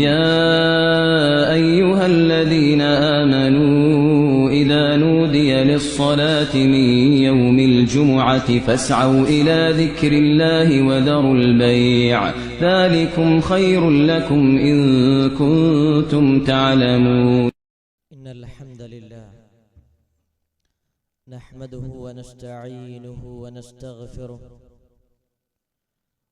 يا أيها الذين آمنوا إذا نودي للصلاة من يوم الجمعة فاسعوا إلى ذكر الله وذروا البيع. ذلكم خير لكم إن كنتم تعلمون. إن الحمد لله نحمده ونستعينه ونستغفره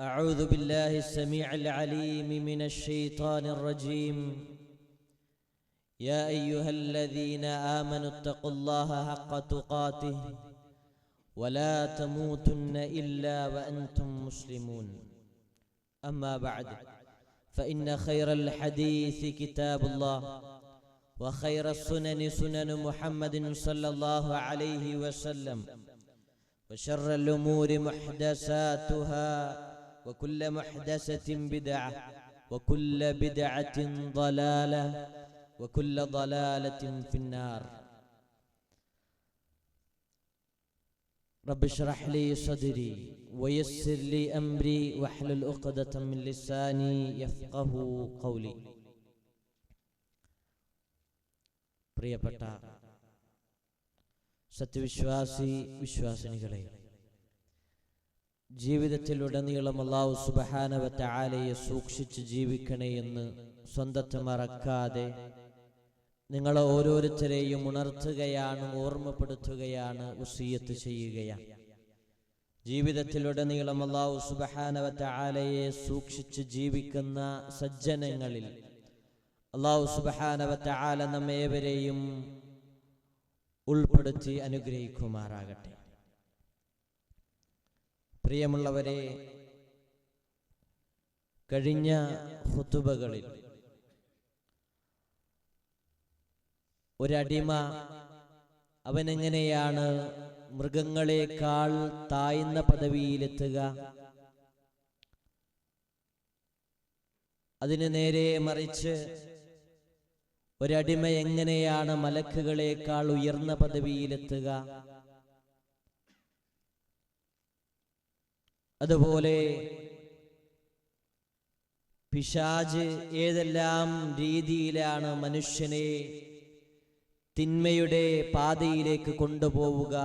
أعوذ بالله السميع العليم من الشيطان الرجيم. يا أيها الذين آمنوا اتقوا الله حق تقاته ولا تموتن إلا وأنتم مسلمون. أما بعد فإن خير الحديث كتاب الله وخير السنن سنن محمد صلى الله عليه وسلم وشر الأمور محدثاتها وكل محدثة بدعة وكل بدعة ضلالة وكل ضلالة في النار رب اشرح لي صدري ويسر لي أمري واحلل عقدة من لساني يفقه قولي പ്രിയപ്പെട്ട സത്യവിശ്വാസി വിശ്വാസിനികളെ ജീവിതത്തിലുടനീളം അള്ളാഹു സുബഹാനവറ്റ ആലയെ സൂക്ഷിച്ച് ജീവിക്കണേ എന്ന് സ്വന്തത്തെ മറക്കാതെ നിങ്ങളെ ഓരോരുത്തരെയും ഉണർത്തുകയാണ് ഓർമ്മപ്പെടുത്തുകയാണ് ഉസീയത്ത് ചെയ്യുകയാണ്. ജീവിതത്തിലുടനീളം അള്ളാഹു സുബഹാനവറ്റ ആലയെ സൂക്ഷിച്ച് ജീവിക്കുന്ന സജ്ജനങ്ങളിൽ അള്ളാഹു സുബഹാനവറ്റ ആല നമ്മേവരെയും ഉൾപ്പെടുത്തി അനുഗ്രഹിക്കുമാറാകട്ടെ. പ്രിയമുള്ളവരെ കഴിഞ്ഞ ഹുത്തുബകളിൽ ഒരടിമ അവനെങ്ങനെയാണ് മൃഗങ്ങളെക്കാൾ താഴ്ന്ന പദവിയിലെത്തുക? അതിന് നേരെ മറിച്ച് ഒരടിമ എങ്ങനെയാണ് മലക്കുകളെക്കാൾ ഉയർന്ന പദവിയിലെത്തുക? അതുപോലെ പിശാജ് ഏതെല്ലാം രീതിയിലാണ് മനുഷ്യനെ തിന്മയുടെ പാതയിലേക്ക് കൊണ്ടുപോവുക?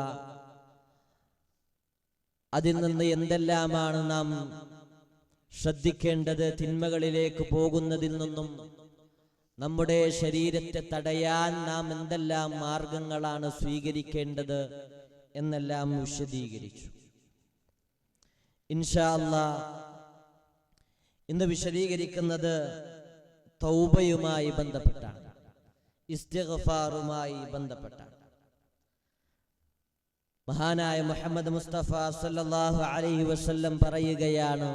അതിൽ നിന്ന് എന്തെല്ലാമാണ് നാം ശ്രദ്ധിക്കേണ്ടത്? തിന്മകളിലേക്ക് പോകുന്നതിൽ നിന്നും നമ്മുടെ ശരീരത്തെ തടയാൻ നാം എന്തെല്ലാം മാർഗങ്ങളാണ് സ്വീകരിക്കേണ്ടത്? എന്നെല്ലാം വിശദീകരിച്ചു. ഇൻഷാ ഇന്ന് വിശദീകരിക്കുന്നത് തൗബയുമായി ബന്ധപ്പെട്ടാണ്. ഇസ്തിഗ്ഫാറുമായി ബന്ധപ്പെട്ടാണ്. മഹാനായ മുഹമ്മദ് മുസ്തഫ സല്ലല്ലാഹു അലൈഹി വസല്ലം പറയുകയാണ്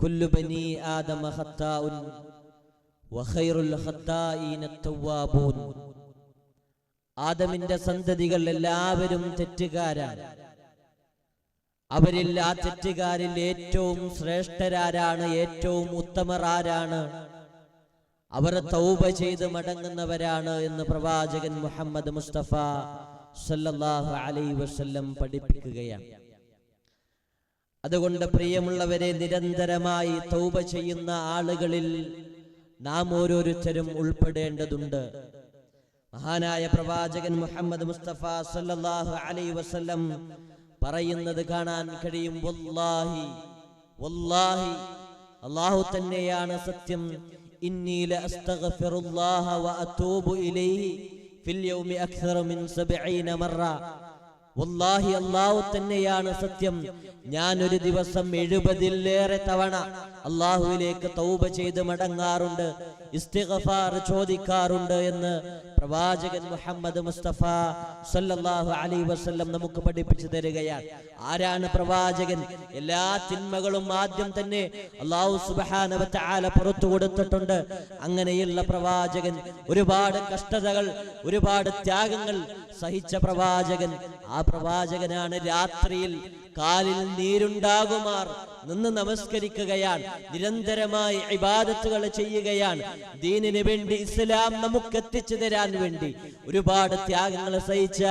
കുല്ലു ബനി ആദമ ഖത്താഉൻ വഖൈറുൽ തവ്വാബൂൻ ആദമിന്റെ സന്തതികൾ എല്ലാവരും തെറ്റുകാരാണ്. അവരിൽ ആ തെറ്റുകാരിൽ ഏറ്റവും ശ്രേഷ്ഠരാരാണ് ഏറ്റവും ഉത്തമർ ആരാണ് അവർ തൗബ ചെയ്ത് മടങ്ങുന്നവരാണ് എന്ന് പ്രവാചകൻ മുഹമ്മദ് മുസ്തഫ സല്ലല്ലാഹു അലൈഹി വസല്ലം പഠിപ്പിക്കുകയാണ്. അതുകൊണ്ട് പ്രിയമുള്ളവരെ നിരന്തരമായി തൗബ ചെയ്യുന്ന ആളുകളിൽ നാം ഓരോരുത്തരും ഉൾപ്പെടേണ്ടതുണ്ട്. മഹാനായ പ്രവാചകൻ മുഹമ്മദ് മുസ്തഫ സല്ലല്ലാഹു അലൈഹി വസല്ലം പറയുന്നത് കാണാൻ കഴിയും. വല്ലാഹി വല്ലാഹി അല്ലാഹു തന്നെയാണ് സത്യം. ഇന്നീല അസ്തഗ്ഫിറുല്ലാഹ വ അതൂബു ഇലൈഹി ഫിൽ യൗമി അക്സറ മിൻ 70 മറ. വല്ലാഹി അല്ലാഹു തന്നെയാണ് സത്യം. ഞാൻ ഒരു ദിവസം എഴുപതിലേറെ തവണ അള്ളാഹുവിലേക്ക് തൗബ ചെയ്ത് മടങ്ങാറുണ്ട്. ഇസ്തിഗഫാർ ചോദിക്കാറുണ്ട് എന്ന് പ്രവാചകൻ മുഹമ്മദ് മുസ്തഫ സല്ലല്ലാഹു അലൈഹി വസല്ലം നമുക്ക് പഠിപ്പിച്ചു തരികയാണ്. ആരാണ് പ്രവാചകൻ? എല്ലാ തിന്മകളും ആദ്യം തന്നെ അള്ളാഹു സുബഹാന വതആല പുറത്തു കൊടുത്തിട്ടുണ്ട്. അങ്ങനെയുള്ള പ്രവാചകൻ ഒരുപാട് കഷ്ടതകൾ ഒരുപാട് ത്യാഗങ്ങൾ സഹിച്ച പ്രവാചകൻ. ആ പ്രവാചകനാണ് രാത്രിയിൽ കാലിൽ നീരുണ്ടാകുമാർ നിന്ന് നമസ്കരിക്കുകയാണ്. നിരന്തരമായി ഇബാദത്തുകൾ ചെയ്യുകയാണ്. ദീനിന് വേണ്ടി ഇസ്ലാം നമുക്ക് എത്തിച്ചു തരാൻ വേണ്ടി ഒരുപാട് ത്യാഗങ്ങൾ സഹിച്ച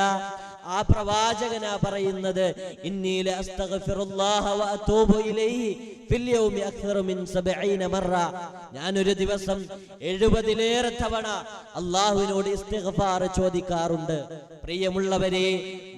ആ പ്രവാചകനാ പറയുന്നത് ഇന്നീല അസ്തഗ്ഫിറുല്ലാഹ വ ഇലൈഹി ഫിൽ യൗമി അക്സറ മിൻ 70 മറ. ഞാൻ ഒരു ദിവസം എഴുപതിലേറെ തവണ അള്ളാഹുവിനോട് ഇസ്തിഗ്ഫാർ ചോദിക്കാറുണ്ട്. പ്രിയമുള്ളവരെ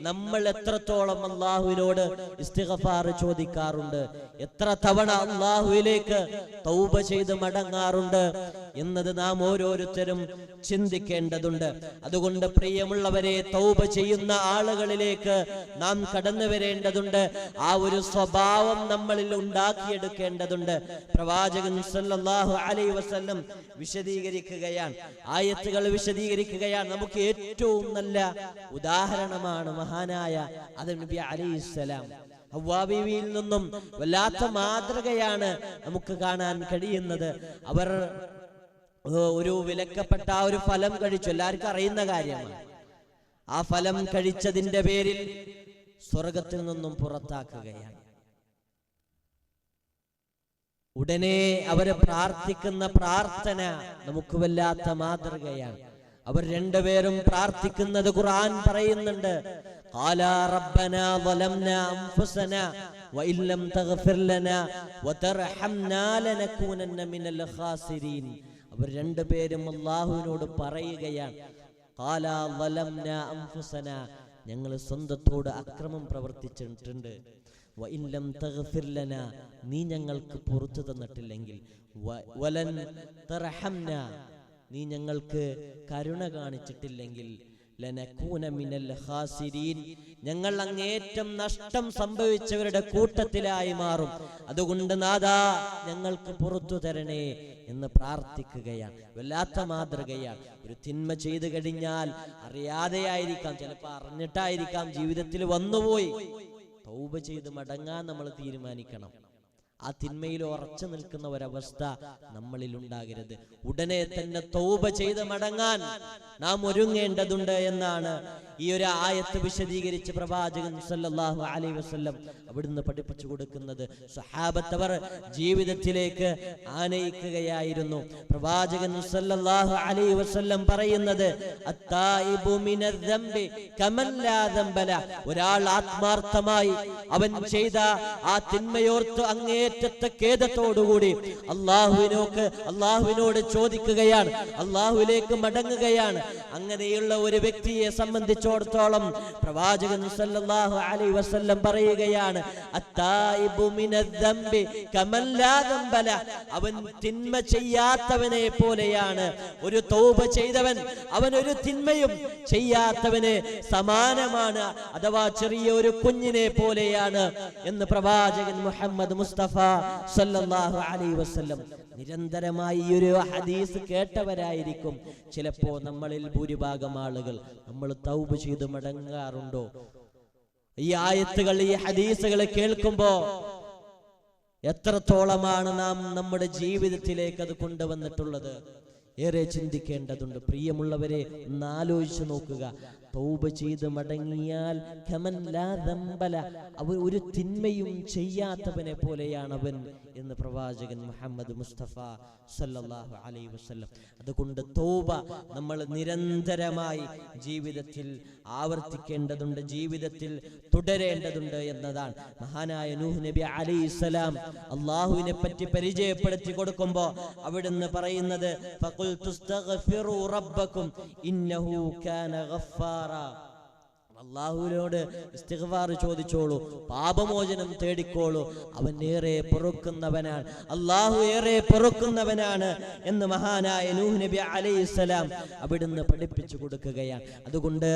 നമ്മൾ എത്രത്തോളം അള്ളാഹുവിനോട് ഇസ്തിഗ്ഫാർ ചോദിക്കാറുണ്ട്? എത്ര തവണ അള്ളാഹുവിലേക്ക് തൗബ ചെയ്ത് മടങ്ങാറുണ്ട്? എന്നത് നാം ഓരോരുത്തരും ചിന്തിക്കേണ്ടതുണ്ട്. അതുകൊണ്ട് പ്രിയമുള്ളവരെ തൗബ ചെയ്യുന്ന ആളുകളിലേക്ക് നാം കടന്നു വരേണ്ടതുണ്ട്. ആ ഒരു സ്വഭാവം നമ്മളിൽ ഉണ്ടാക്കിയെടുക്കേണ്ടതുണ്ട്. പ്രവാചകൻ സല്ലല്ലാഹു അലൈഹി വസല്ലം വിശദീകരിക്കുകയാണ്. ആയത്തുകൾ വിശദീകരിക്കുകയാണ്. നമുക്ക് ഏറ്റവും നല്ല ഉദാഹരണമാണ് മഹാനായ അത് നബി അലൈഹിസ്സലാം ഹവ്വാബീവിയിൽ നിന്നും വല്ലാത്ത മാതൃകയാണ് നമുക്ക് കാണാൻ കഴിയുന്നത്. അവർ ഒരു വിലക്കപ്പെട്ട ഒരു ഫലം കഴിച്ചു. എല്ലാവർക്കും അറിയുന്ന കാര്യമാണ്. ആ ഫലം കഴിച്ചതിന്റെ പേരിൽ സ്വർഗത്തിൽ നിന്നും പുറത്താക്കുകയാണ്. ഉടനെ അവർ പ്രാർത്ഥിക്കുന്ന പ്രാർത്ഥന നമുക്ക് വല്ലാത്ത മാതൃകയാണ്. അവർ രണ്ടുപേരും പ്രാർത്ഥിക്കുന്നത് ഖുർആൻ പറയുന്നുണ്ട്. قالا ربنا ظلمنا أنفسنا وإن لم تغفر لنا وترحمنا لنكونن من الخاسرين അവർ രണ്ടുപേരും അള്ളാഹുവിനോട് പറയുകയാണ് قالا ظلمنا أنفسنا ഞങ്ങൾ സ്വന്തത്തോട് അക്രമം പ്രവർത്തിച്ചിട്ടുണ്ട് വഇൻ ലം തഗ്ഫിർ ലനാ നീ ഞങ്ങൾക്ക് പുറത്തു തന്നിട്ടില്ലെങ്കിൽ വ- വലൻ തർഹംന നീ ഞങ്ങൾക്ക് കരുണ കാണിച്ചിട്ടില്ലെങ്കിൽ മിനൽ ഖാസിരീൻ. ഞങ്ങൾ അങ്ങേറ്റം നഷ്ടം സംഭവിച്ചവരുടെ കൂട്ടത്തിലായി മാറും. അതുകൊണ്ട് നാദാ ഞങ്ങൾക്ക് പുറത്തു തരണേ എന്ന് പ്രാർത്ഥിക്കുകയാണ്. വല്ലാത്ത മാതൃകയാണ്. ഒരു തിന്മ ചെയ്തു കഴിഞ്ഞാൽ അറിയാതെയായിരിക്കാം. ചിലപ്പോൾ അറിഞ്ഞിട്ടായിരിക്കാം ജീവിതത്തിൽ വന്നുപോയി. തൗബ ചെയ്ത് മടങ്ങാൻ നമ്മൾ തീരുമാനിക്കണം. ആ തിന്മയിൽ ഉറച്ചു നിൽക്കുന്ന ഒരവസ്ഥ നമ്മളിൽ ഉണ്ടാകരുത് ഉടനെ തന്നെ തൗബ ചെയ്ത് മടങ്ങാൻ നാം ഒരുങ്ങേണ്ടതുണ്ട് എന്നാണ് ഈ ഒരു ആയത്ത് വിശദീകരിച്ച് പ്രവാചകൻ സല്ലല്ലാഹു അലൈഹി വസല്ലം അവിടുന്ന് പഠിപ്പിച്ചു കൊടുക്കുന്നത് സഹാബത്തവർ ജീവിതത്തിലേക്ക് ആനയിക്കുകയായിരുന്നു. പ്രവാചകൻ സല്ലല്ലാഹു അലൈഹി വസല്ലം പറയുന്നത് അത്തായിബു കമൻ ലാ ദംബല. ഒരാൾ ആത്മാർത്ഥമായി അവൻ ചെയ്ത ആ തിന്മയോർത്ത് അങ്ങേറ്റത്തെ ഖേദത്തോടുകൂടി അള്ളാഹുവിനോക്ക് അള്ളാഹുവിനോട് ചോദിക്കുകയാണ്. അള്ളാഹുവിലേക്ക് മടങ്ങുകയാണ്. അങ്ങനെയുള്ള ഒരു വ്യക്തിയെ സംബന്ധിച്ചിടത്തോളം പ്രവാചകൻ സല്ലല്ലാഹു അലൈഹി വസല്ലം പറയുകയാണ് അത്തായിബു മിനദ്ദംബി കമൻ ലാ ദംബല. അവൻ തിന്മ ചെയ്യാത്തവനെ പോലെയാണ്. ഒരു തൗബ ചെയ്തവൻ അവൻ ഒരു തിന്മയും ചെയ്യാത്തവന് സമാനമാണ്. അഥവാ ചെറിയ ഒരു കുഞ്ഞിനെ പോലെയാണ് എന്ന് പ്രവാചകൻ മുഹമ്മദ് മുസ്തഫ സല്ലല്ലാഹു അലൈഹി വസല്ലം. നിരന്തരമായി ഈ ഒരു ഹദീസ് കേട്ടവരായിരിക്കും. ചിലപ്പോ നമ്മളിൽ ഭൂരിഭാഗം ആളുകൾ നമ്മൾ തൗബ് ചെയ്ത് മടങ്ങാറുണ്ടോ? ഈ ആയത്തുകൾ ഈ ഹദീസുകൾ കേൾക്കുമ്പോ എത്രത്തോളമാണ് നാം നമ്മുടെ ജീവിതത്തിലേക്ക് അത് കൊണ്ടുവന്നിട്ടുള്ളത്? ഏറെ ചിന്തിക്കേണ്ടതുണ്ട്. പ്രിയമുള്ളവരെ ഒന്ന് ആലോചിച്ചു നോക്കുക. തൗബ ചെയ്ത് മടങ്ങിയാൽ ഖമൻ ലാ ദംബല. അവൻ ഒരു തിന്മയും ചെയ്യാത്തവനെ പോലെയാണ് അവൻ എന്ന് പ്രവാചകൻ മുഹമ്മദ് മുസ്തഫ സല്ലല്ലാഹു അലൈഹി വസല്ലം. അതുകൊണ്ട് തൗബ നമ്മൾ നിരന്തരമായി ജീവിതത്തിൽ ആവർത്തിക്കേണ്ടതുണ്ട് ജീവിതത്തിൽ തുടരേണ്ടതുണ്ട് എന്നതാണ്. മഹാനായ നൂഹ് നബി അലൈഹിസ്സലാം അള്ളാഹുവിനെ പറ്റി പരിചയപ്പെടുത്തി കൊടുക്കുമ്പോൾ അവിടുന്ന് പറയുന്നത് ഫഖുൽ തുസ്തഗ്ഫിറു റബ്ബക്കും ഇന്നഹു കാന അള്ളാഹുവിനോട് ഇസ്തിഗ്ഫാർ ചോദിച്ചോളൂ പാപമോചനം തേടിക്കോളൂ. അവൻ ഏറെ പൊറുക്കുന്നവനാണ്. അള്ളാഹു ഏറെ പൊറുക്കുന്നവനാണ് എന്ന് മഹാനായ നൂഹ് നബി അലൈഹിസ്സലാം അവിടുന്ന് പഠിപ്പിച്ചു കൊടുക്കുകയാണ്. അതുകൊണ്ട്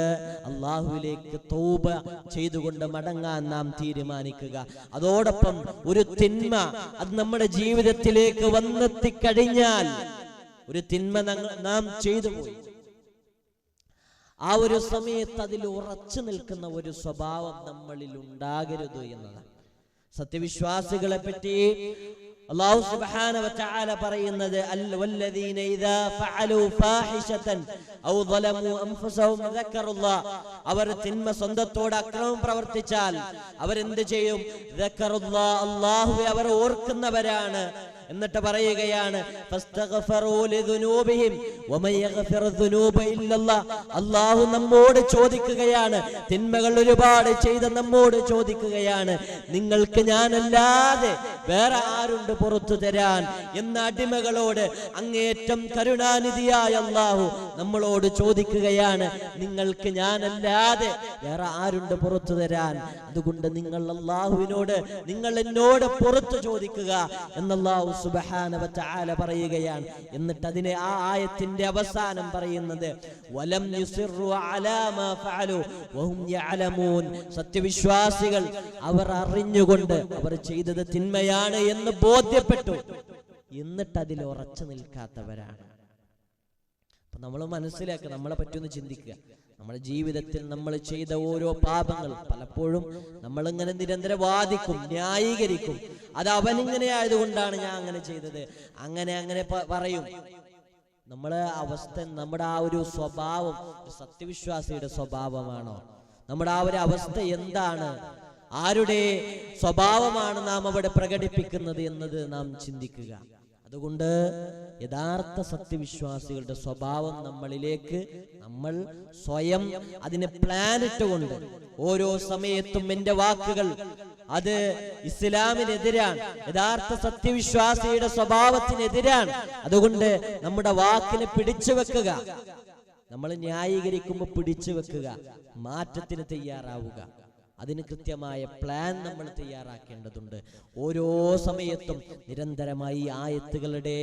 അള്ളാഹുവിലേക്ക് തൗബ ചെയ്തുകൊണ്ട് മടങ്ങാൻ നാം തീരുമാനിക്കുക. അതോടൊപ്പം ഒരു തിന്മ അത് നമ്മുടെ ജീവിതത്തിലേക്ക് വന്നെത്തിക്കഴിഞ്ഞാൽ ഒരു തിന്മ നാം ചെയ്തു പോയി. ആ ഒരു സമയത്ത് അതിൽ ഉറച്ചു നിൽക്കുന്ന ഒരു സ്വഭാവം നമ്മളിൽ ഉണ്ടാകരുത് എന്നതാണ്. സത്യവിശ്വാസികളെ പറ്റി അല്ലാഹു സുബ്ഹാന വ തആല പറയുന്നത് വല്ലദീന ഇദാ ഫഅലു ഫാഹിശതൻ ഔ ളലമു അൻഫുസഹും ദക്കറുല്ലാഹ് അവർ തിന്മ സ്വന്തത്തോട് അക്രമം പ്രവർത്തിച്ചാൽ അവർ അവരെന്ത് ചെയ്യും? ദക്കറുല്ലാഹ് അല്ലാഹുവെ അവർ ഓർക്കുന്നവരാണ്. എന്നിട്ട് പറയുകയാണ് അള്ളാഹു നമ്മോട് ചോദിക്കുകയാണ് തിന്മകൾ ഒരുപാട് ചെയ്ത നമ്മോട് ചോദിക്കുകയാണ് നിങ്ങൾക്ക് ഞാനല്ലാതെ വേറെ ആരുണ്ട് പുറത്തു തരാൻ? എന്ന അടിമകളോട് അങ്ങേറ്റം കരുണാനിധിയായ അള്ളാഹു നമ്മളോട് ചോദിക്കുകയാണ് നിങ്ങൾക്ക് ഞാനല്ലാതെ വേറെ ആരുണ്ട് പുറത്തു തരാൻ? അതുകൊണ്ട് നിങ്ങൾ അള്ളാഹുവിനോട് നിങ്ങൾ എന്നോട് പുറത്തു ചോദിക്കുക എന്നല്ലാഹു സുബ്ഹാനഹു വതആല പറയുകയാണ്. എന്നിട്ട് അതിനെ ആ ആയത്തിന്റെ അവസാനം പറയുന്നത് വലം സത്യവിശ്വാസികൾ അവർ അറിഞ്ഞുകൊണ്ട് അവർ ചെയ്തത് തിന്മയാണ് എന്ന് ബോധ്യപ്പെട്ടു. എന്നിട്ട് അതിൽ ഉറച്ചു നിൽക്കാത്തവരാണ്. അപ്പൊ നമ്മൾ മനസ്സിലാക്കുക നമ്മളെ പറ്റിയൊന്ന് ചിന്തിക്കുക. നമ്മുടെ ജീവിതത്തിൽ നമ്മൾ ചെയ്ത ഓരോ പാപങ്ങൾ പലപ്പോഴും നമ്മൾ ഇങ്ങനെ നിരന്തരം വാദിക്കും ന്യായീകരിക്കും. അത് അവനിങ്ങനെ ആയതുകൊണ്ടാണ് ഞാൻ അങ്ങനെ ചെയ്തത്. അങ്ങനെ അങ്ങനെ പറയും. നമ്മളെ അവസ്ഥ നമ്മുടെ ആ ഒരു സ്വഭാവം സത്യവിശ്വാസിയുടെ സ്വഭാവമാണോ? നമ്മുടെ ആ ഒരു അവസ്ഥ എന്താണ്? ആരുടെ സ്വഭാവമാണ് നാം അവിടെ പ്രകടിപ്പിക്കുന്നത് എന്നത് നാം ചിന്തിക്കുക. അതുകൊണ്ട് യഥാർത്ഥ സത്യവിശ്വാസികളുടെ സ്വഭാവം നമ്മളിലേക്ക് നമ്മൾ സ്വയം അതിനെ പ്ലാനിറ്റ് കൊണ്ട് ഓരോ സമയത്തും എന്റെ വാക്കുകൾ അത് ഇസ്ലാമിനെതിരാണ്. യഥാർത്ഥ സത്യവിശ്വാസിയുടെ സ്വഭാവത്തിനെതിരാണ്. അതുകൊണ്ട് നമ്മുടെ വാക്കിനെ പിടിച്ചു വെക്കുക. നമ്മൾ ന്യായീകരിക്കുമ്പോൾ പിടിച്ചു വെക്കുക. മാറ്റത്തിന് തയ്യാറാവുക. അതിന് കൃത്യമായ പ്ലാൻ നമ്മൾ തയ്യാറാക്കേണ്ടതുണ്ട്. ഓരോ സമയത്തും നിരന്തരമായി ആയത്തുകളുടെ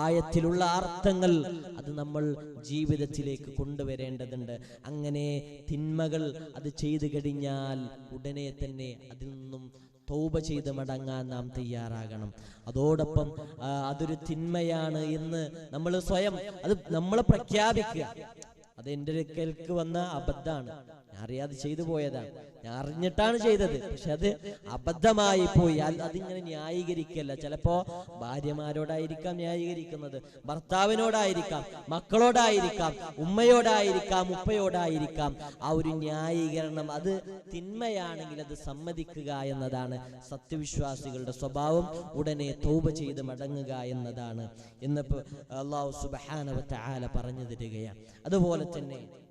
ആയത്തിലുള്ള അർത്ഥങ്ങൾ അത് നമ്മൾ ജീവിതത്തിലേക്ക് കൊണ്ടുവരേണ്ടതുണ്ട്. അങ്ങനെ തിന്മകൾ അത് ചെയ്തു കഴിഞ്ഞാൽ ഉടനെ തന്നെ അതിൽ നിന്നും തൗബ ചെയ്ത് മടങ്ങാൻ നാം തയ്യാറാകണം. അതോടൊപ്പം അതൊരു തിന്മയാണ് എന്ന് നമ്മൾ സ്വയം അത് നമ്മൾ പ്രഖ്യാപിക്കുക. അത് എന്റെ വന്ന അബദ്ധാണ് അറിയാതെ ചെയ്തു പോയതാണ് ഞാൻ അറിഞ്ഞിട്ടാണ് ചെയ്തത്. പക്ഷെ അത് അബദ്ധമായി പോയി. അത് അതിങ്ങനെ ന്യായീകരിക്കല്ല. ചിലപ്പോ ഭാര്യമാരോടായിരിക്കാം ന്യായീകരിക്കുന്നത്. ഭർത്താവിനോടായിരിക്കാം മക്കളോടായിരിക്കാം ഉമ്മയോടായിരിക്കാം ഉപ്പയോടായിരിക്കാം. ആ ഒരു ന്യായീകരണം അത് തിന്മയാണെങ്കിൽ അത് സമ്മതിക്കുക എന്നതാണ് സത്യവിശ്വാസികളുടെ സ്വഭാവം. ഉടനെ തൗബ ചെയ്ത് മടങ്ങുക എന്നതാണ്. ഇന്നിപ്പോ അള്ളാഹു സുബാനവത്തെ ആല പറഞ്ഞു തരികയാണ്. അതുപോലെ തന്നെ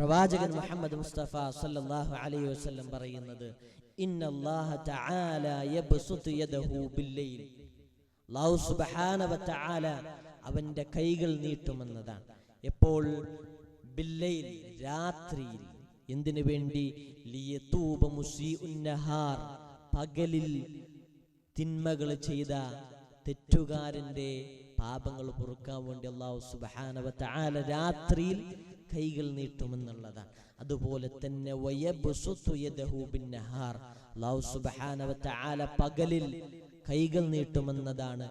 പ്രവാചകൻ മുഹമ്മദ് മുസ്തഫ സല്ലല്ലാഹു അലൈഹി വസല്ലം പറയുന്നത് ഇന്നല്ലാഹ തആല യബ്സുതു യദഹു ബില്ലൈൽ. അല്ലാഹു സുബ്ഹാന വ തആല അവന്റെ കൈകൾ നീട്ടുമെന്നതാണ്. എപ്പോൾ? ബില്ലൈൽ രാത്രിയിൽ. എന്തിനു വേണ്ടി? ലിയതൂബ മുസീഉൻ നഹാർ പകലിൽ തിന്മകൾ ചെയ്ത തെറ്റുകാരന്റെ പാപങ്ങൾ പൊറുക്കാൻ വേണ്ടി അള്ളാഹു തആല രാത്രിയിൽ കൈകൾ നീട്ടുമെന്നുള്ളതാണ് അതുപോലെ തന്നെ പകലിൽ കൈകൾ നീട്ടുമെന്നതാണ്.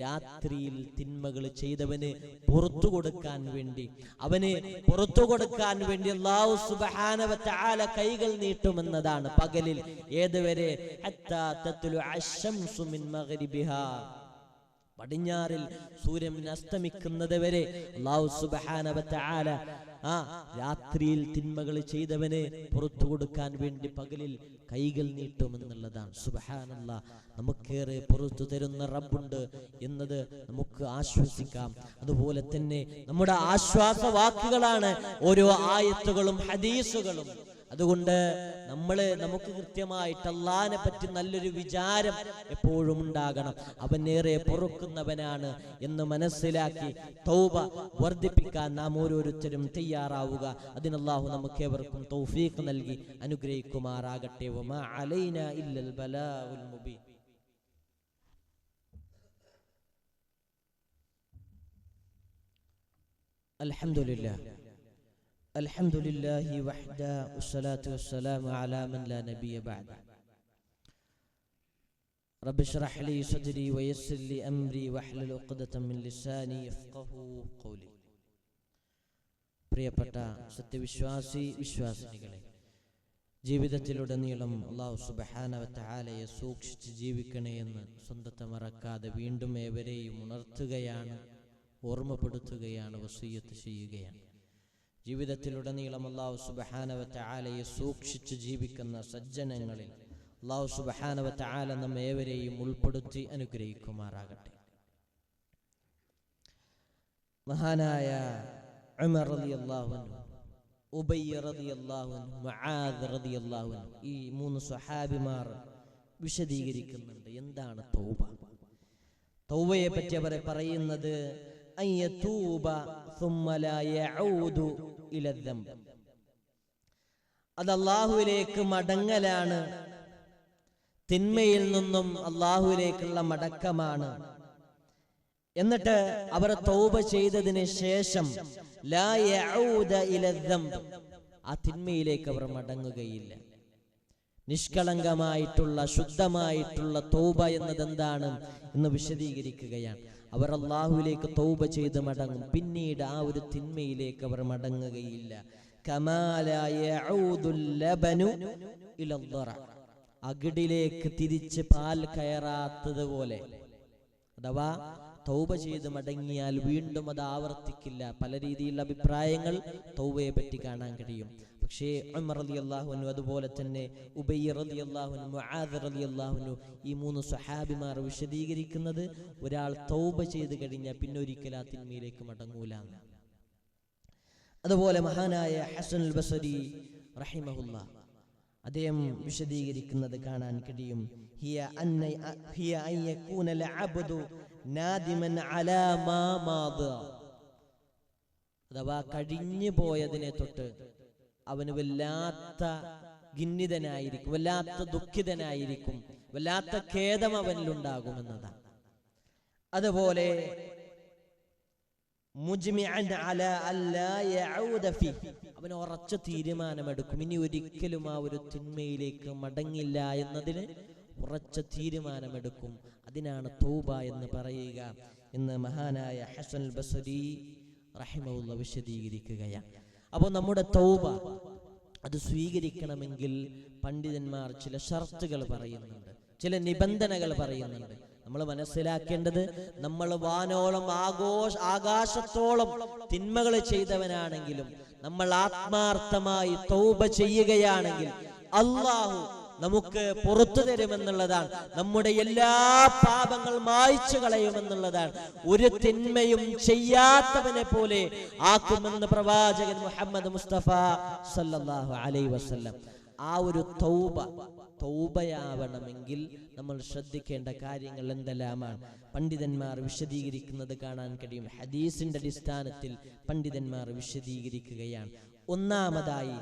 രാത്രിയിൽ തിന്മകൾ ചെയ്തവന് പുറത്തു കൊടുക്കാൻ വേണ്ടി. അവന് പുറത്തു കൊടുക്കാൻ വേണ്ടി തആല കൈകൾ നീട്ടുമെന്നതാണ് പകലിൽ. ഏതുവരെ? പടിഞ്ഞാറിൽ സൂര്യൻ അസ്തമിക്കുന്നത് വരെ അള്ളാഹു ആ രാത്രിയിൽ തിന്മകൾ ചെയ്തവന് പുറത്തു കൊടുക്കാൻ വേണ്ടി പകലിൽ കൈകൾ നീട്ടുമെന്നുള്ളതാണ്. സുബഹാനല്ല നമുക്കേറെ പുറത്തു തരുന്ന റബ്ബുണ്ട് എന്നത് നമുക്ക് ആശ്വസിക്കാം. അതുപോലെ തന്നെ നമ്മുടെ ആശ്വാസ വാക്കുകളാണ് ഓരോ ആയത്തുകളും ഹദീസുകളും. അതുകൊണ്ട് നമ്മൾ നമുക്ക് കൃത്യമായിട്ട് അള്ളാഹിനെ പറ്റി നല്ലൊരു വിചാരം എപ്പോഴും ഉണ്ടാകണം അവൻ ഏറെ പൊറുക്കുന്നവനാണ് എന്ന് മനസ്സിലാക്കി തൗബ വർദ്ധിപ്പിക്കാൻ നാം ഓരോരുത്തരും തയ്യാറാവുക അതിനല്ലാഹു നമുക്ക് ഏവർക്കും തൗഫീഖ് നൽകി അനുഗ്രഹിക്കുമാറാകട്ടെ വമാ അലൈന ഇല്ലൽ ബലാഉൽ മുബീൻ الحمد لله الحمد لله وحده والصلاة والسلام على من لا نبي بعد رب اشرح لي صدري ويسر لي أمري واحلل عقدة من لساني يفقه قولي പ്രിയപ്പെട്ട സത്യവിശ്വാസി വിശ്വാസിനികളെ ജീവിതത്തിലുടനീളം അള്ളാഹു സുബഹാനവത്താലയെ സൂക്ഷിച്ച് ജീവിക്കണേ എന്ന് സ്വന്തത്തെ മറക്കാതെ വീണ്ടും ഏവരെയും ഉണർത്തുകയാണ് ഓർമ്മപ്പെടുത്തുകയാണ് വസീയത്ത് ചെയ്യുകയാണ് ജീവിതത്തിലുടനീളം അള്ളാഹു സുബഹാനവത്തെ ആലയെ സൂക്ഷിച്ച് ജീവിക്കുന്ന സജ്ജനങ്ങളിൽ അള്ളാഹു സുബഹാനവത്തെ ആല നമ്മ ഏവരെയും ഉൾപ്പെടുത്തി അനുഗ്രഹിക്കുമാറാകട്ടെ മഹാനായ ഉമർ റളിയല്ലാഹു അൻഹു ഉബയ്യ റളിയല്ലാഹു അൻഹു മുആദ് റളിയല്ലാഹു അൻഹു ഈ മൂന്ന് സ്വഹാബിമാർ വിശദീകരിക്കുന്നുണ്ട് എന്താണ് തൗബ തൗബയെ പറ്റി അവർ പറയുന്നത് أن يتوب ثم لا يعود ഇലദ്ദം അത് അള്ളാഹുവിലേക്ക് മടങ്ങലാണ്. തിന്മയിൽ നിന്നും അള്ളാഹുവിലേക്കുള്ള മടക്കമാണ്. എന്നിട്ട് അവർ തൗബ ചെയ്തതിന് ശേഷം ആ തിന്മയിലേക്ക് അവർ മടങ്ങുകയില്ല. നിഷ്കളങ്കമായിട്ടുള്ള ശുദ്ധമായിട്ടുള്ള തൗബ എന്നത് എന്താണ് എന്ന് വിശദീകരിക്കുകയാണ്. അവർ അള്ളാഹുവിലേക്ക് തൗബ ചെയ്ത് മടങ്ങും. പിന്നീട് ആ ഒരു തിന്മയിലേക്ക് അവർ മടങ്ങുകയില്ല. അകിടിലേക്ക് തിരിച്ച് പാൽ കയറാത്തതുപോലെ അഥവാ തൗബ ചെയ്ത് മടങ്ങിയാൽ വീണ്ടും അത് ആവർത്തിക്കില്ല. പല രീതിയിലുള്ള അഭിപ്രായങ്ങൾ തൗബയെ പറ്റി കാണാൻ കഴിയും. പക്ഷേ ഉമർ അലി അള്ളാഹുനു അതുപോലെ തന്നെ ഉബയ്യ റലി അള്ളാഹുനു മുആദ് റലി അള്ളാഹുനു ഈ മൂന്ന് സഹാബിമാർ വിശദീകരിക്കുന്നത് ഒരാൾ തൗബ ചെയ്ത് കഴിഞ്ഞാൽ പിന്നെ ഒരിക്കൽ ആ തിന്മയിലേക്ക് മടങ്ങൂല. അതുപോലെ മഹാനായ ഹസൻ അൽ ബസരി റഹിമഹുല്ല അദ്ദേഹം വിശദീകരിക്കുന്നത് കാണാൻ കഴിയും. ഹിയ അന്ന ഹിയ അയ്യകൂന യകൂന ലഅബ്ദു നാദിമൻ അലാ മാ മാദ. അഥവാ കഴിഞ്ഞു പോയതിനെ തൊട്ട് അവന് വല്ലാത്ത ഖിന്നിതനായിരിക്കും വല്ലാത്ത ദുഃഖിതനായിരിക്കും വല്ലാത്ത ഖേദം അവനിലുണ്ടാകുമെന്നതാണ്. അതുപോലെ അവൻ ഉറച്ച തീരുമാനമെടുക്കും. ഇനി ഒരിക്കലും ആ ഒരു തിന്മയിലേക്ക് മടങ്ങില്ല എന്നതിന് ഉറച്ച തീരുമാനമെടുക്കും. അതിനാണ് തൗബ എന്ന് പറയുക. എന്ന് മഹാനായ ഹസൻ ബസരി റഹിമുള്ള വിശദീകരിക്കുകയാണ്. അപ്പോൾ നമ്മുടെ തൗബ അത് സ്വീകരിക്കണമെങ്കിൽ പണ്ഡിതന്മാർ ചില ഷർത്തുകൾ പറയുന്നുണ്ട് ചില നിബന്ധനകൾ പറയുന്നുണ്ട്. നമ്മൾ മനസ്സിലാക്കേണ്ടത് നമ്മൾ വാനോളം ആഘോഷ ആകാശത്തോളം തിന്മകൾ ചെയ്തവനാണെങ്കിലും നമ്മൾ ആത്മാർത്ഥമായി തൗബ ചെയ്യുകയാണെങ്കിൽ അള്ളാഹു നമുക്ക് പുറത്തു തരുമെന്നുള്ളതാണ്. നമ്മുടെ എല്ലാ പാപങ്ങൾ മായ്ച്ചു കളയുമെന്നുള്ളതാണ്. ഒരു തിന്മയും ചെയ്യാത്തവനെ പോലെ ആക്കുമെന്ന് പ്രവാചകൻ മുഹമ്മദ് മുസ്തഫ സല്ലല്ലാഹു അലൈ വസല്ലം. ആ ഒരു തൗബ തൗബയാവണമെങ്കിൽ നമ്മൾ ശ്രദ്ധിക്കേണ്ട കാര്യങ്ങൾ എന്തെല്ലാമാണ്? പണ്ഡിതന്മാർ വിശദീകരിക്കുന്നത് കാണാൻ കഴിയും. ഹദീസിന്റെ അടിസ്ഥാനത്തിൽ പണ്ഡിതന്മാർ വിശദീകരിക്കുകയാണ്. ഒന്നാമതായി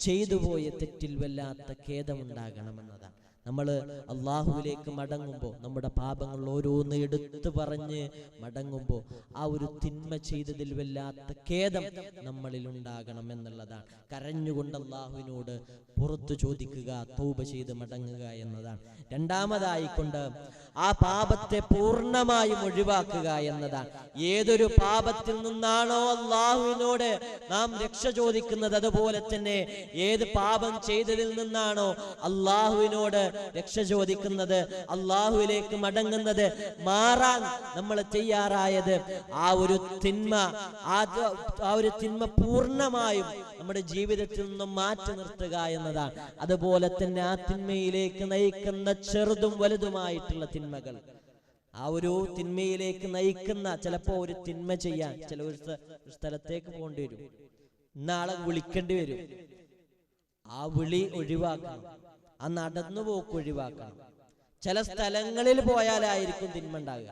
ചെയ്തുപോയ തെറ്റിൽ വല്ലാത്ത ഖേദമുണ്ടാകണമെന്നതാണ്. നമ്മൾ അള്ളാഹുവിലേക്ക് മടങ്ങുമ്പോൾ നമ്മുടെ പാപങ്ങൾ ഓരോന്ന് എടുത്തു പറഞ്ഞ് മടങ്ങുമ്പോൾ ആ ഒരു തിന്മ ചെയ്തതിൽ വല്ലാത്ത ഖേദം നമ്മളിൽ ഉണ്ടാകണം എന്നുള്ളതാണ്. കരഞ്ഞുകൊണ്ട് അള്ളാഹുവിനോട് പുറത്തു ചോദിക്കുക തൗബ ചെയ്ത് മടങ്ങുക എന്നതാണ്. രണ്ടാമതായിക്കൊണ്ട് ആ പാപത്തെ പൂർണമായും ഒഴിവാക്കുക എന്നതാണ്. ഏതൊരു പാപത്തിൽ നിന്നാണോ അള്ളാഹുവിനോട് നാം രക്ഷ ചോദിക്കുന്നത് അതുപോലെ തന്നെ ഏത് പാപം ചെയ്തതിൽ നിന്നാണോ അള്ളാഹുവിനോട് രക്ഷ ചോദിക്കുന്നത് അള്ളാഹുവിലേക്ക് മടങ്ങുന്നത് മാറാൻ നമ്മൾ തയ്യാറായത് ആ ഒരു തിന്മ ആ ഒരു തിന്മ പൂർണമായും നമ്മുടെ ജീവിതത്തിൽ നിന്നും മാറ്റി നിർത്തുക എന്നതാണ്. അതുപോലെ തന്നെ ആ തിന്മയിലേക്ക് നയിക്കുന്ന ചെറുതും വലുതുമായിട്ടുള്ള തിന്മകൾ. ആ ഒരു തിന്മയിലേക്ക് നയിക്കുന്ന ചിലപ്പോ ഒരു തിന്മ ചെയ്യാൻ ചില ഒരു സ്ഥ- സ്ഥലത്തേക്ക് പോകേണ്ടി വരും. ഇന്നാളെ വിളിക്കേണ്ടി വരും. ആ വിളി ഒഴിവാക്കണം. ആ നടന്നുപോക്ക് ഒഴിവാക്കണം. ചില സ്ഥലങ്ങളിൽ പോയാലായിരിക്കും തിന്മ ഉണ്ടാകുക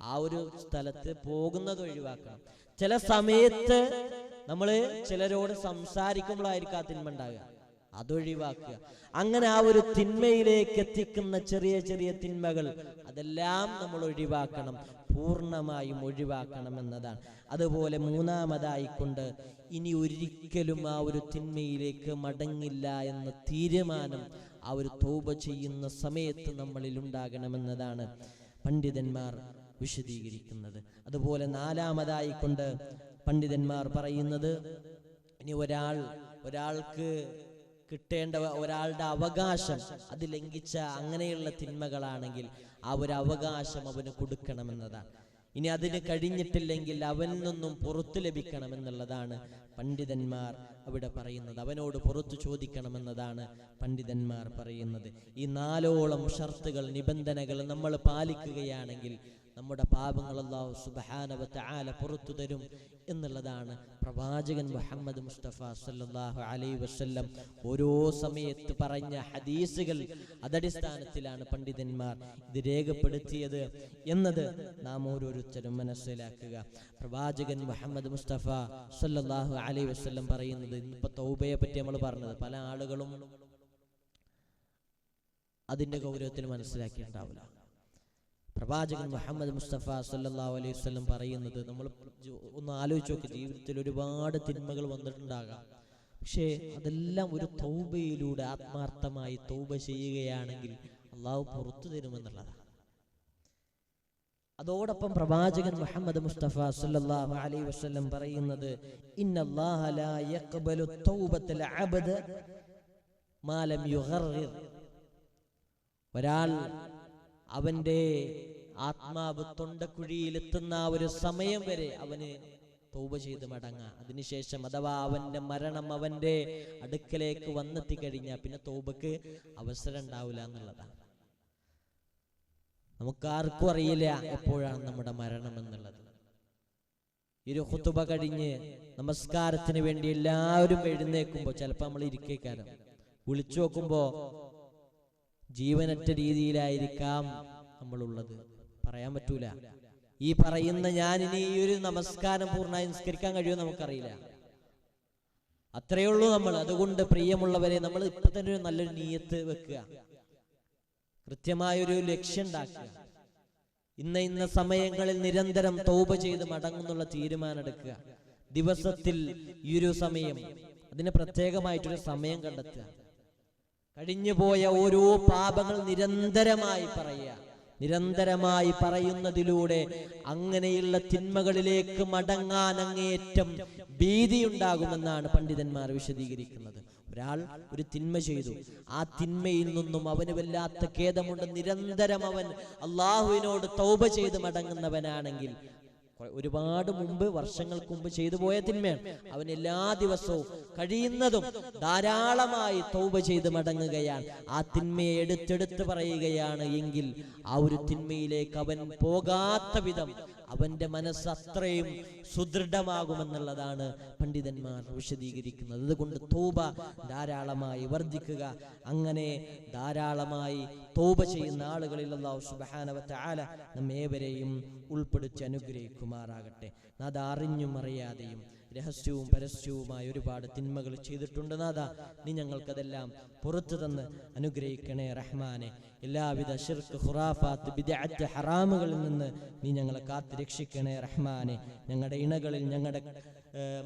ആ ഒരു സ്ഥലത്ത് പോകുന്നത് ഒഴിവാക്കണം. ചില സമയത്ത് നമ്മൾ ചിലരോട് സംസാരിക്കുമ്പോഴായിരിക്കും ആ തിന്മ ഉണ്ടാകുക അതൊഴിവാക്കുക അങ്ങനെ ആ ഒരു തിന്മയിലേക്ക് എത്തിക്കുന്ന ചെറിയ ചെറിയ തിന്മകൾ അതെല്ലാം നമ്മൾ ഒഴിവാക്കണം. പൂർണമായും ഒഴിവാക്കണം എന്നതാണ് അതുപോലെ മൂന്നാമതായിക്കൊണ്ട് ഇനി ഒരിക്കലും ആ ഒരു തിന്മയിലേക്ക് മടങ്ങില്ല എന്ന തീരുമാനം ആ ഒരു തോപ ചെയ്യുന്ന സമയത്ത് നമ്മളിൽ ഉണ്ടാകണമെന്നതാണ് പണ്ഡിതന്മാർ വിശദീകരിക്കുന്നത്. അതുപോലെ നാലാമതായി കൊണ്ട് പണ്ഡിതന്മാർ പറയുന്നത് ഇനി ഒരാൾ ഒരാൾക്ക് കിട്ടേണ്ട ഒരാളുടെ അവകാശം അത് ലംഘിച്ച അങ്ങനെയുള്ള തിന്മകളാണെങ്കിൽ ആ ഒരു അവകാശം അവന് കൊടുക്കണമെന്നതാണ്. ഇനി അതിന് കഴിഞ്ഞിട്ടില്ലെങ്കിൽ അവനിൽ നിന്നും പുറത്തു ലഭിക്കണമെന്നുള്ളതാണ് പണ്ഡിതന്മാർ അവിടെ പറയുന്നത്. അവനോട് പുറത്തു ചോദിക്കണമെന്നതാണ് പണ്ഡിതന്മാർ പറയുന്നത്. ഈ നാലോളം ഷർത്തുകൾ നിബന്ധനകൾ നമ്മൾ പാലിക്കുകയാണെങ്കിൽ നമ്മുടെ പാപങ്ങൾ അള്ളാഹു സുബഹാനവത്ത് ആല പുറത്തു തരും എന്നുള്ളതാണ് പ്രവാചകൻ മുഹമ്മദ് മുസ്തഫ സല്ലല്ലാഹു അലൈ വസ്ല്ലം ഓരോ സമയത്ത് പറഞ്ഞ ഹദീസുകൾ അതടിസ്ഥാനത്തിലാണ് പണ്ഡിതന്മാർ ഇത് രേഖപ്പെടുത്തിയത് എന്നത് നാം ഓരോരുത്തരും മനസ്സിലാക്കുക. പ്രവാചകൻ മുഹമ്മദ് മുസ്തഫ സല്ലല്ലാഹു അലൈ വസ്ല്ലം പറയുന്നത് ഇന്നിപ്പോ തൗബയെ പറ്റി നമ്മൾ പറഞ്ഞത് പല ആളുകളും അതിന്റെ ഗൗരവത്തിൽ മനസ്സിലാക്കിയിട്ടുണ്ടാവില്ല. പ്രവാചകൻ മുഹമ്മദ് മുസ്തഫ സല്ലാ അലൈഹി വസല്ലം പറയുന്നത് നമ്മൾ ഒന്ന് ആലോചിച്ച് നോക്കി ജീവിതത്തിൽ ഒരുപാട് തിന്മകൾ വന്നിട്ടുണ്ടാകാം. പക്ഷേ അതെല്ലാം ഒരു തൗബയിലൂടെ ആത്മാർത്ഥമായി തൗബ ചെയ്യുകയാണെങ്കിൽ അള്ളാഹു പുറത്തു തരുമെന്നുള്ളതാണ്. അതോടൊപ്പം പ്രവാചകൻ മുഹമ്മദ് മുസ്തഫ സല്ലല്ലാഹു അലൈഹി വസല്ലം പറയുന്നത് ഇന്നല്ലാഹ ലാ യഖ്ബലു തൗബത്തൽ അബ്ദ മാലം ഒരാൾ അവന്റെ ആത്മാവ് തൊണ്ടക്കുഴിയിലെത്തുന്ന ഒരു സമയം വരെ അവന് തൗബ ചെയ്ത് മടങ്ങുക അതിനുശേഷം അഥവാ അവന്റെ മരണം അവന്റെ അടുക്കലേക്ക് വന്നെത്തി കഴിഞ്ഞാൽ പിന്നെ തൗബക്ക് അവസരം ഉണ്ടാവില്ല എന്നുള്ളതാണ് നമുക്ക് ആർക്കും അറിയില്ല എപ്പോഴാണ് നമ്മുടെ മരണം എന്നുള്ളത്. ഒരു ഹുത്തുബ കഴിഞ്ഞ് നമസ്കാരത്തിന് വേണ്ടി എല്ലാവരും എഴുന്നേക്കുമ്പോൾ ചിലപ്പോൾ നമ്മൾ ഇരിക്കേക്കാരം. വിളിച്ചു നോക്കുമ്പോ ജീവനറ്റ രീതിയിലായിരിക്കാം നമ്മളുള്ളത്. പറയാൻ പറ്റൂല. ഈ പറയുന്ന ഞാൻ ഇനി ഈ ഒരു നമസ്കാരം പൂർണമായി നിസ്കരിക്കാൻ കഴിയുമോ നമുക്കറിയില്ല. അത്രയേ ഉള്ളൂ നമ്മൾ. അതുകൊണ്ട് പ്രിയമുള്ളവരെ നമ്മൾ ഇപ്പൊ തന്നെ ഒരു നല്ലൊരു നീയത്ത് വെക്കുക. കൃത്യമായൊരു ലക്ഷ്യം ഉണ്ടാക്കുക. ഇന്ന ഇന്ന സമയങ്ങളിൽ നിരന്തരം തോപ ചെയ്ത് മടങ്ങുന്നുള്ള തീരുമാനം എടുക്കുക ദിവസത്തിൽ ഈ ഒരു സമയം അതിന് പ്രത്യേകമായിട്ടൊരു സമയം കണ്ടെത്തുക. കഴിഞ്ഞുപോയ ഓരോ പാപങ്ങൾ നിരന്തരമായി പറയുക. നിരന്തരമായി പറയുന്നതിലൂടെ അങ്ങനെയുള്ള തിന്മകളിലേക്ക് മടങ്ങാൻ അങ്ങേയറ്റം ഭീതിയുണ്ടാകുമെന്നാണ് പണ്ഡിതന്മാർ വിശദീകരിക്കുന്നത്. ഒരാൾ ഒരു തിന്മ ചെയ്തു. ആ തിന്മയിൽ നിന്നും അവന് വല്ലാത്ത ഖേദമുണ്ട്. നിരന്തരം അവൻ അള്ളാഹുവിനോട് തൗബ ചെയ്ത് മടങ്ങുന്നവനാണെങ്കിൽ ഒരുപാട് മുമ്പ് വർഷങ്ങൾക്ക് മുമ്പ് ചെയ്തു പോയ തിന്മയാണ്. അവൻ എല്ലാ ദിവസവും കഴിയുന്നതും ധാരാളമായി തൗബ ചെയ്ത് മടങ്ങുകയാണ്. ആ തിന്മയെ എടുത്തെടുത്ത് പറയുകയാണ് എങ്കിൽ ആ ഒരു തിന്മയിലേക്ക് അവൻ പോകാത്ത വിധം അവന്റെ മനസ്സ് അത്രയും സുദൃഢമാകുമെന്നുള്ളതാണ് പണ്ഡിതന്മാർ വിശദീകരിക്കുന്നത്. അതുകൊണ്ട് തൗബ ധാരാളമായി വർദ്ധിക്കുക. അങ്ങനെ ധാരാളമായി തൗബ ചെയ്യുന്ന ആളുകളിൽ സുബ്ഹാനഹു ആല നമ്മേവരെയും ഉൾപ്പെടുത്തി അനുഗ്രഹിക്കുമാറാകട്ടെ. അത് അറിഞ്ഞും അറിയാതെയും രഹസ്യവും പരസ്യവുമായ ഒരുപാട് തിന്മകൾ ചെയ്തിട്ടുണ്ട് നാഥ നീ ഞങ്ങൾക്കതെല്ലാം പുറത്തു തന്ന് അനുഗ്രഹിക്കണേ റഹ്മാനെ. എല്ലാവിധ ഷിർക്ക് ഖുറാഫാത്ത് ബിദഅത്ത് ഹറാമുകളിൽ നിന്ന് നീ ഞങ്ങളെ കാത്തു രക്ഷിക്കണേ റഹ്മാനെ. ഞങ്ങളുടെ ഇണകളിൽ ഞങ്ങളുടെ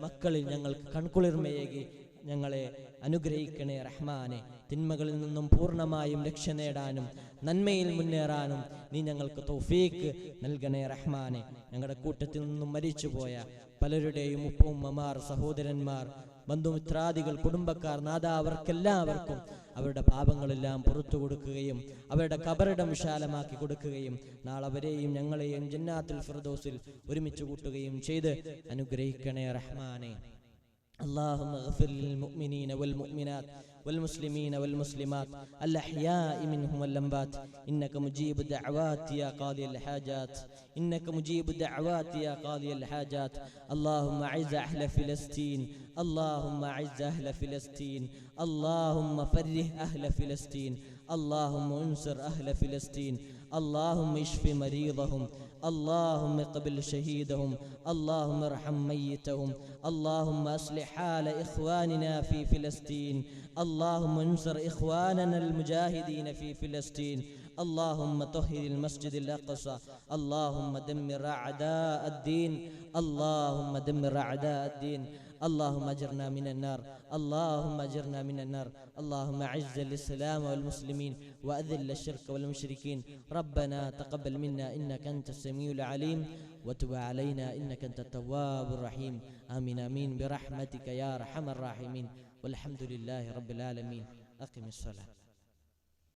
മക്കളിൽ ഞങ്ങൾക്ക് കൺകുളിർമയേകി ഞങ്ങളെ അനുഗ്രഹിക്കണേ റഹ്മാനെ. തിന്മകളിൽ നിന്നും പൂർണമായും രക്ഷ നേടാനും നന്മയിൽ മുന്നേറാനും നീ ഞങ്ങൾക്ക് തൗഫീക്ക് നൽകണേ റഹ്മാനെ. ഞങ്ങളുടെ കൂട്ടത്തിൽ നിന്നും മരിച്ചുപോയ പലരുടെയും ഉപ്പുമ്മമാർ സഹോദരന്മാർ ബന്ധുമിത്രാദികൾ കുടുംബക്കാർ നാഥ അവർക്കെല്ലാവർക്കും അവരുടെ പാപങ്ങളെല്ലാം പുറത്തു കൊടുക്കുകയും അവരുടെ കബറിടം വിശാലമാക്കി കൊടുക്കുകയും നാളെ അവരെയും ഞങ്ങളെയും ജന്നാത്തുൽ ഫിർദൗസിൽ ഒരുമിച്ച് കൂട്ടുകയും ചെയ്ത് അനുഗ്രഹിക്കണേ റഹ്മാനെ. اللهم اغفر للمؤمنين والمؤمنات والمسلمين والمسلمات الأحياء منهم والأموات. إنك مجيب الدعوات يا قاضي الحاجات. إنك مجيب الدعوات يا قاضي الحاجات. اللهم أعز أهل فلسطين. اللهم أعز أهل فلسطين. اللهم فره أهل فلسطين. اللهم انصر أهل فلسطين. اللهم اشف مريضهم. اللهم اقبل شهيدهم اللهم ارحم ميتهم اللهم أصلح حال إخواننا في فلسطين اللهم انصر إخواننا المجاهدين في فلسطين اللهم طهر المسجد الأقصى اللهم دمر أعداء الدين اللهم دمر أعداء الدين اللهم اجرنا من النار اللهم اجرنا من النار اللهم اعز الإسلام والمسلمين وأذل الشرك والمشركين. ربنا تقبل منا إنك أنت السميع العليم وتب علينا إنك أنت التواب الرحيم. آمين آمين. برحمتك يا أرحم الراحمين. والحمد لله رب العالمين. أقم الصلاة.